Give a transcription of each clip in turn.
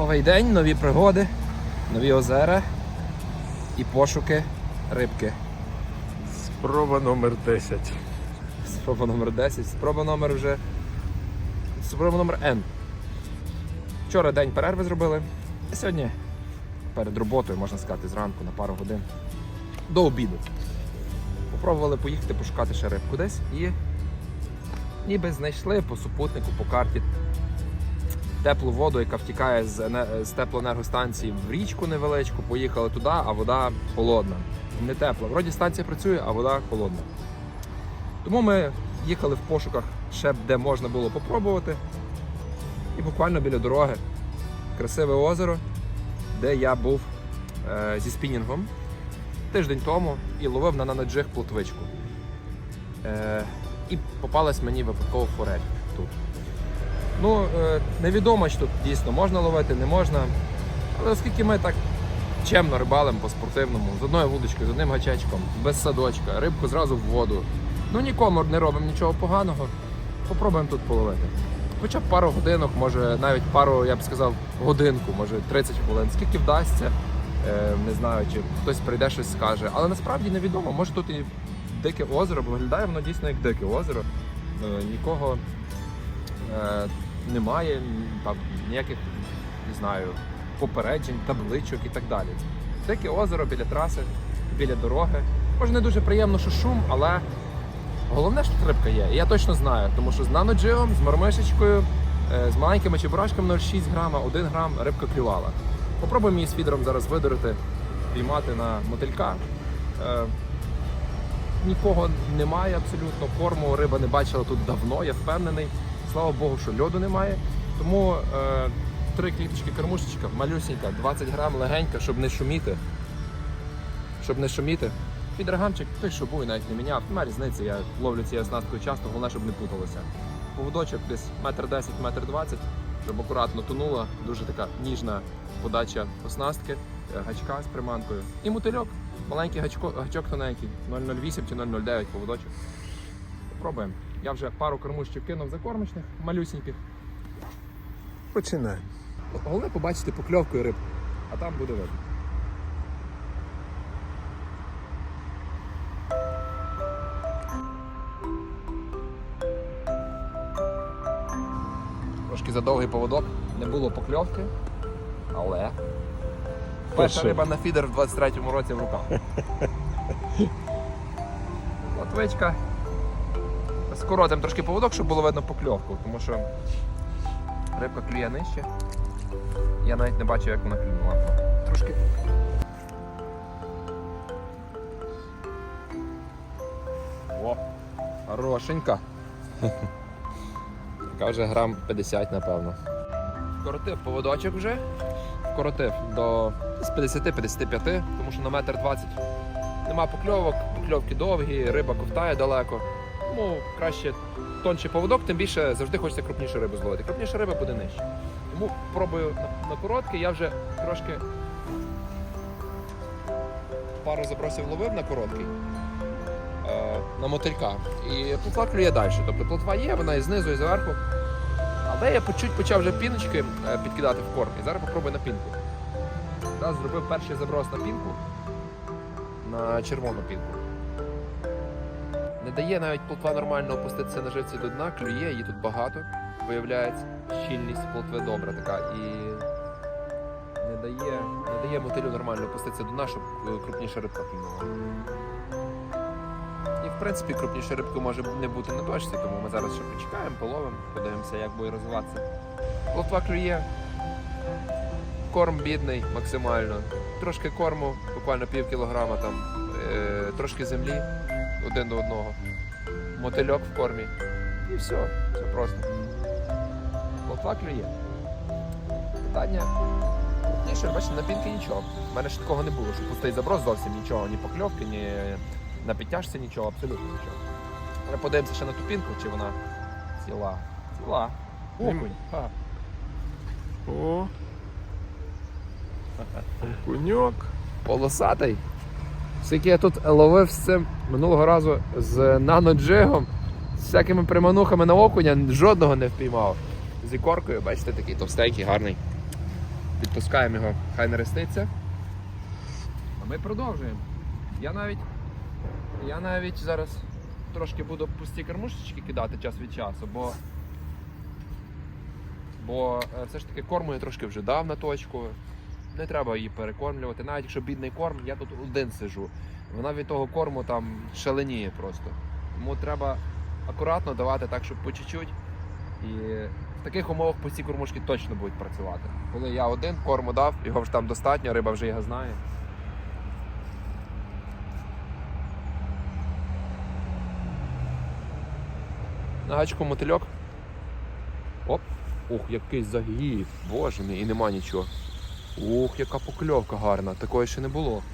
Новий день, нові пригоди, нові озера і пошуки рибки. Спроба номер 10. Спроба номер 10, спроба номер вже. Спроба номер N. Вчора день перерви зробили. А сьогодні перед роботою, можна сказати, зранку на пару годин. До обіду. Попробували поїхати пошукати ще рибку десь і ніби знайшли по супутнику, по карті теплу воду, яка втікає з, з теплоенергостанції в річку невеличку, поїхали туди, а вода холодна. Не тепла. Вроді станція працює, а вода холодна. Тому ми їхали в пошуках ще де можна було попробувати. І буквально біля дороги красиве озеро, де я був е, зі спінінгом тиждень тому і ловив на нанаджих плотвичку. Е, і попалась мені випадково форель тут. Ну, е, невідомо, чи тут дійсно можна ловити, не можна. Але оскільки ми так чемно рибалимо по-спортивному, з одною вудочкою, з одним гачечком, без садочка, рибку зразу в воду. Ну нікому не робимо нічого поганого. Попробуємо тут половити. Хоча б пару годинок, може навіть пару, я б сказав, годинку, може 30 хвилин. Скільки вдасться, е, не знаю, чи хтось прийде щось скаже. Але насправді невідомо. Може тут і дике озеро, бо виглядає воно дійсно як дике озеро. Е, Нікого немає, там ніяких, не знаю, попереджень, табличок і так далі. Дике озеро біля траси, біля дороги. Може не дуже приємно, що шум, але головне, що рибка є. Я точно знаю, тому що з наноджигом, з мармишечкою, е, з маленькими чебурашками 0,6 грама, 1 грам рибка клювала. Попробуємо її з фідером зараз видурити, піймати на мотилька. Е, Нікого немає абсолютно. Корму риба не бачила тут давно, я впевнений. Слава Богу, що льоду немає. Тому е, три кліточки кормушечка, малюсенька, 20 грам, легенька, щоб не шуміти. Щоб не шуміти. Підрагамчик, той, що був, навіть не міняв. Немає різниці, я ловлю цією оснасткою часто, головне, щоб не путалося. Поводочок десь метр десять, метр двадцять, щоб акуратно тонула. Дуже така ніжна подача оснастки, е, гачка з приманкою. І мотильок. Маленький гачко, гачок тоненький, 0,08 чи 0,09 поводочок. Попробуємо. Я вже пару кормушчик кинув закормочних, малюсеньких. Починай. Головне побачити покльовку і рибку, а там буде видно. Трошки задовгий поводок, не було покльовки, але Перша. риба на фідер в 23-му році в руках. Латвичка. Скоротим трошки поводок, щоб було видно покльовку, тому що рибка клює нижче. Я навіть не бачив, як вона клюнула. Трошки. О, хорошенька. Така вже грам 50, напевно. Вкоротив поводочок вже. Вкоротив до з 50-55, тому що на метр 20 нема покльовок, покльовки довгі, риба ковтає далеко. Тому краще тонший поводок, тим більше завжди хочеться крупнішу рибу зловити. Крупніша риба буде нижче. Тому пробую на, на короткий, я вже трошки пару забросів ловив на короткий. Е, на мотилька. І плотва клює далі. Тобто плотва є, вона і знизу, і зверху. Але я по чуть почав вже піночки е, підкидати в корм. І зараз попробую на пінку. Зараз зробив перший заброс на пінку. На червону пінку. Не дає навіть плотва нормально опуститися на живці до дна, клює, її тут багато. Виявляється, щільність плотви добра така і не дає, не дає мотилю нормально опуститися до дна, щоб е, крупніша рибка клюнула. І в принципі крупніша рибка може не бути на точці, тому ми зараз ще почекаємо, половимо, подивимося, як буде розвиватися. Плотва клює. Корм бідний максимально. Трошки корму, буквально пів кілограма там, е, трошки землі один до одного. Мотильок в кормі. І все, все просто. Плотва клює. Питання. Крупніше, бачите, на пінки нічого. У мене ще такого не було, що пустий заброс зовсім нічого, ні покльовки, ні на підтяжці нічого, абсолютно нічого. Але подивимося ще на ту пінку, чи вона ціла. Ціла. Окунь. О. Окуньок. Полосатий. Скільки я тут ловив з цим минулого разу з наноджигом, з всякими приманухами на окуня, жодного не впіймав. З ікоркою, бачите, такий товстенький, гарний. Відпускаємо його, хай не реститься. А ми продовжуємо. Я навіть, я навіть зараз трошки буду пусті кормушечки кидати час від часу, бо, бо е, все ж таки корму я трошки вже дав на точку. Не треба її перекормлювати. Навіть якщо бідний корм, я тут один сижу. Вона від того корму там шаленіє просто. Тому треба акуратно давати так, щоб по чуть-чуть. І в таких умовах пусті кормушки точно будуть працювати. Коли я один корму дав, його вже там достатньо, риба вже його знає. На гачку мотильок. Оп. Ух, який загіб. Боже мій, і нема нічого. Ух, яка покльовка гарна, такої ще не було.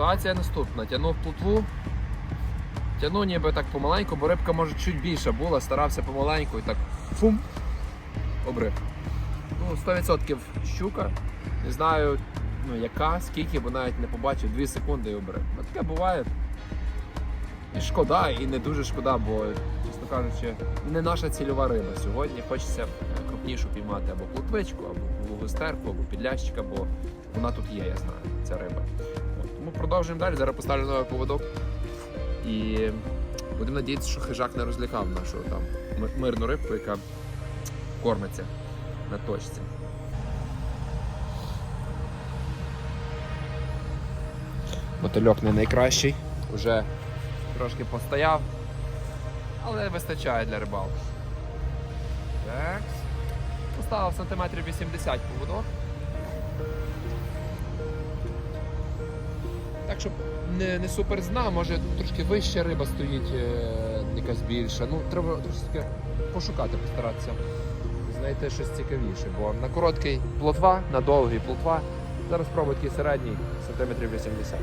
Ситуація наступна. Тягнув плотву. Тягну ніби так помаленьку, бо рибка може чуть більша була, старався помаленьку і так фум. Обрив. Ну, 100% щука. Не знаю, ну, яка, скільки, бо навіть не побачив 2 секунди і обрив. Ну, таке буває. І шкода, і не дуже шкода, бо, чесно кажучи, не наша цільова риба. Сьогодні хочеться крупнішу піймати або плотвичку, або густерку, або підлящика, бо вона тут є, я знаю, ця риба. Тому продовжуємо далі. Зараз поставлю новий поводок. І будемо надіятися, що хижак не розлякав нашу там мирну рибку, яка кормиться на точці. Мотильок не найкращий, вже трошки постояв, але вистачає для рибалки. Так. Поставив сантиметрів 80 поводок. Щоб не, не супер зна, може трошки вища риба стоїть, е, якась більша. Ну, треба трошки пошукати, постаратися знайти щось цікавіше. Бо на короткий плотва, на довгий плотва. Зараз спробую такий середній сантиметрів 80.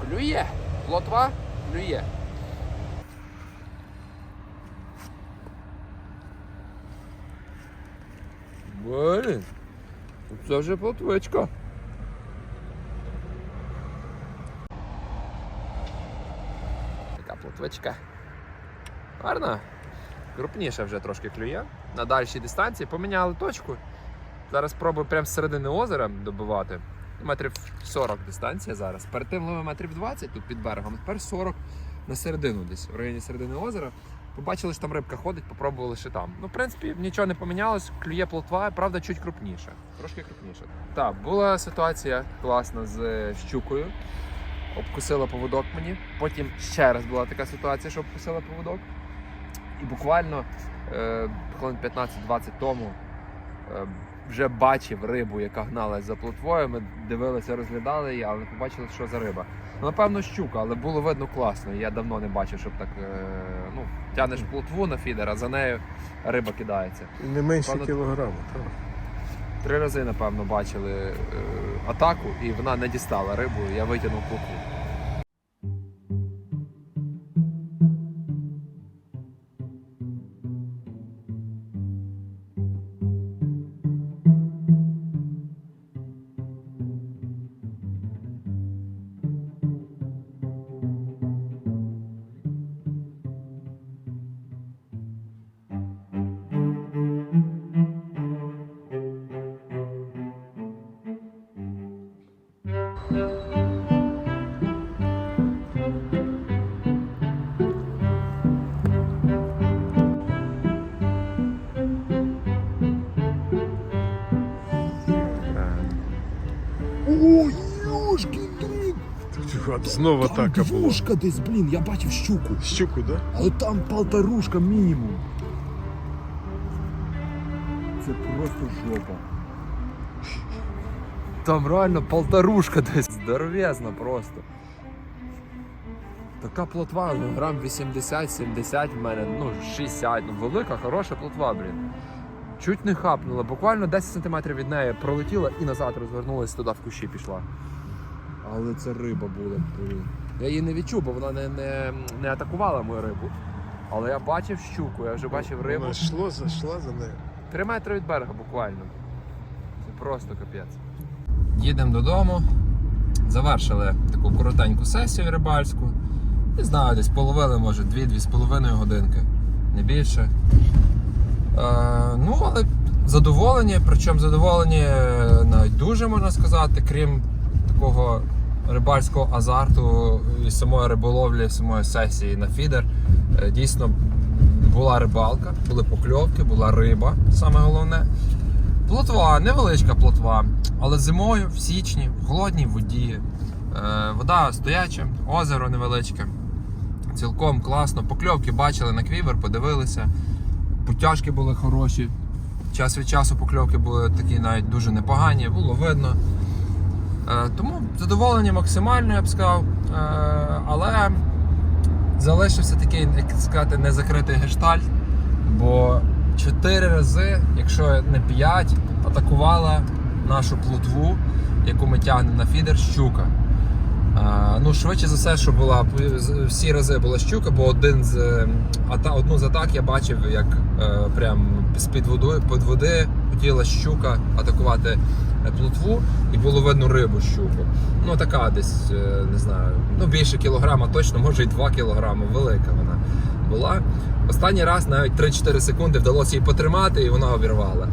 Клює. Плотва клює. Блін. Це вже плотвичка. Така плотвичка. Гарна. Крупніше вже трошки клює. На дальшій дистанції поміняли точку. Зараз спробую прямо з середини озера добивати. Метрів 40 дистанція зараз. Перед тим ловив метрів 20 тут під берегом, тепер 40 на середину десь, в районі середини озера. Побачили, що там рибка ходить, попробували ще там. Ну, в принципі, нічого не помінялось, клює плотва, правда, чуть крупніше. Трошки крупніше. Так, була ситуація класна з е, щукою. Обкусила поводок мені. Потім ще раз була така ситуація, що обкусила поводок. І буквально е, хвилин 15-20 тому е, вже бачив рибу, яка гналась за плотвою. Ми дивилися, розглядали її, але не побачили, що за риба. Ну, напевно, щука, але було видно класно. Я давно не бачив, щоб так е, ну, тянеш плотву на фідер, а за нею риба кидається. Не менше Пане- кілограма. Так. Три рази, напевно, бачили атаку, і вона не дістала рибу. Я витягнув плотву. Знову атака була. Десь, блін, я бачив щуку. Щуку, да? Але там полторушка мінімум. Це просто жопа. Там реально полторушка десь здоровезна просто. Така плотва, ну, грам 80-70 в мене, ну 60, ну велика, хороша плотва, блін. Чуть не хапнула, буквально 10 см від неї пролетіла і назад розвернулася туди в кущі пішла. Але це риба була. Я її не відчув, бо вона не, не, не атакувала мою рибу. Але я бачив щуку, я вже бачив рибу. Вона йшло, зайшла за нею. Три метри від берега буквально. Це просто капець. Їдемо додому. Завершили таку коротеньку сесію рибальську. Не знаю, десь половили, може, 2-2,5 годинки, не більше. Е, ну, але задоволені, причому задоволені е, навіть дуже можна сказати, крім такого рибальського азарту і самої риболовлі, самої сесії на фідер. Е, Дійсно була рибалка, були покльовки, була риба, саме головне. Плотва, невеличка плотва, але зимою, в січні, в холодній воді. Е, вода стояча, озеро невеличке. Цілком класно. Покльовки бачили на квівер, подивилися. Потяжки були хороші. Час від часу покльовки були такі навіть дуже непогані, було видно. Е, тому задоволення максимально, я б сказав. Е, але залишився такий, як сказати, незакритий гештальт. Бо чотири рази, якщо не п'ять, атакувала нашу плотву, яку ми тягнемо на фідер, щука. Ну, швидше за все, що була всі рази була щука, бо один з е, одну з атак я бачив, як е, прям з-під води, під води хотіла щука атакувати е, плотву, і було видно рибу щуку. Ну така десь, е, не знаю, ну більше кілограма точно, може і 2 кілограми, велика вона була. Останній раз навіть 3-4 секунди вдалося її потримати, і вона обірвала.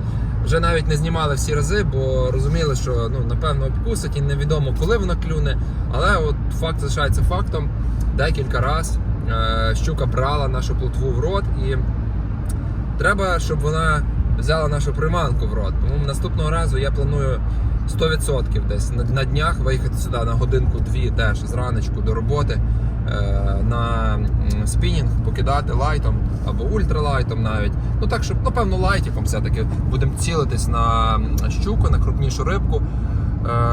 Вже навіть не знімали всі рази, бо розуміли, що ну, напевно обкусить і невідомо, коли вона клюне. Але от факт залишається фактом. Декілька разів е, щука брала нашу плотву в рот, і треба, щоб вона взяла нашу приманку в рот. Тому наступного разу я планую 100% десь на, днях виїхати сюди на годинку-дві теж зраночку до роботи е, на спінінг, покидати лайтом або ультралайтом навіть. Ну так, щоб, напевно, лайтиком все-таки будемо цілитись на щуку, на крупнішу рибку.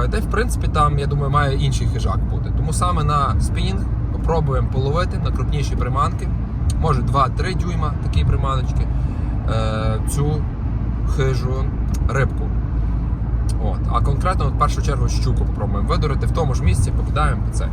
Е, Де, в принципі, там, я думаю, має інший хижак бути. Тому саме на спінінг попробуємо половити на крупніші приманки. Може 2-3 дюйма такі приманочки. Е, Цю хижу рибку. От. А конкретно, от, першу чергу, щуку попробуємо видурити в тому ж місці, покидаємо по це.